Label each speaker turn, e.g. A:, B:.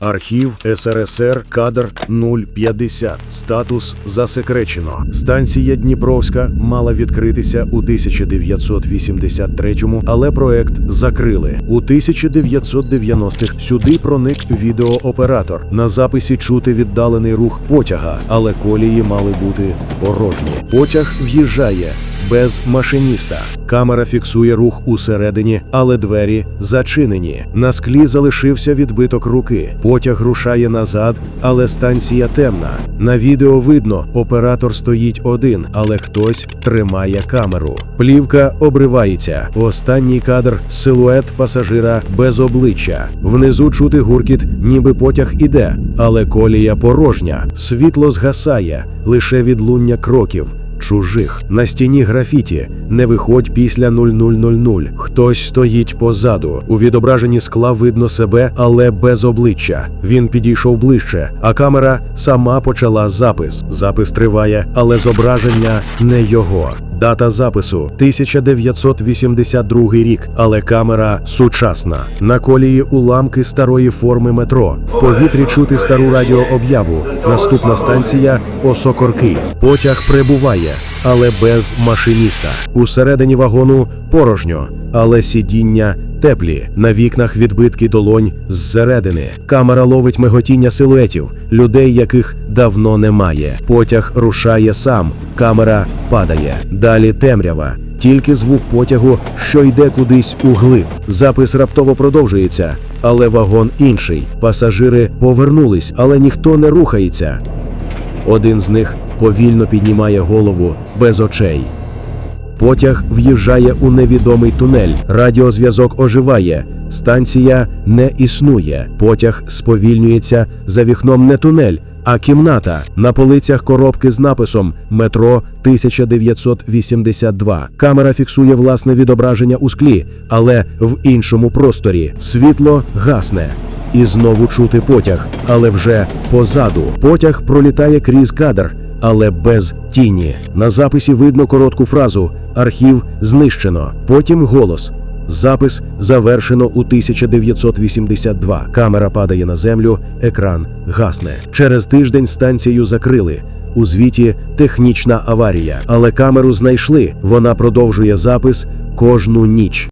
A: Архів СРСР кадр 050. Статус засекречено. Станція Дніпровська мала відкритися у 1983-му, але проект закрили. У 1990-х сюди проник відеооператор. На записі чути віддалений рух потяга, але колії мали бути порожні. Потяг в'їжджає без машиніста. Камера фіксує рух усередині, але двері зачинені. На склі залишився відбиток руки. Потяг рушає назад, але станція темна. На відео видно, оператор стоїть один, але хтось тримає камеру. Плівка обривається. Останній кадр силует пасажира без обличчя. Внизу чути гуркіт, ніби потяг іде, але колія порожня. Світло згасає, лише відлуння кроків чужих. На стіні графіті не виходь після 0000. Хтось стоїть позаду. У відображенні скла видно себе, але без обличчя. Він підійшов ближче, а камера сама почала запис. Запис триває, але зображення не його. Дата запису 1982 рік, але камера сучасна. На колії уламки старої форми метро. В повітрі чути стару радіооб'яву. Наступна станція Осокорки. Потяг прибуває, але без машиніста. Усередині вагону порожньо, але сидіння теплі. На вікнах відбитки долонь зсередини. Камера ловить миготіння силуетів, людей, яких давно немає. Потяг рушає сам. Камера падає. Далі темрява. Тільки звук потягу, що йде кудись у глиб. Запис раптово продовжується, але вагон інший. Пасажири повернулись, але ніхто не рухається. Один з них повільно піднімає голову без очей. Потяг в'їжджає у невідомий тунель. Радіозв'язок оживає. Станція не існує. Потяг сповільнюється за вікном не тунель, а кімната. На полицях коробки з написом Метро 1982. Камера фіксує власне відображення у склі, але в іншому просторі. Світло гасне. І знову чути потяг, але вже позаду. Потяг пролітає крізь кадр, але без тіні. На записі видно коротку фразу Архів знищено. Потім голос. Запис завершено у 1982. Камера падає на землю, екран гасне. Через тиждень станцію закрили. У звіті технічна аварія, але камеру знайшли. Вона продовжує запис кожну ніч.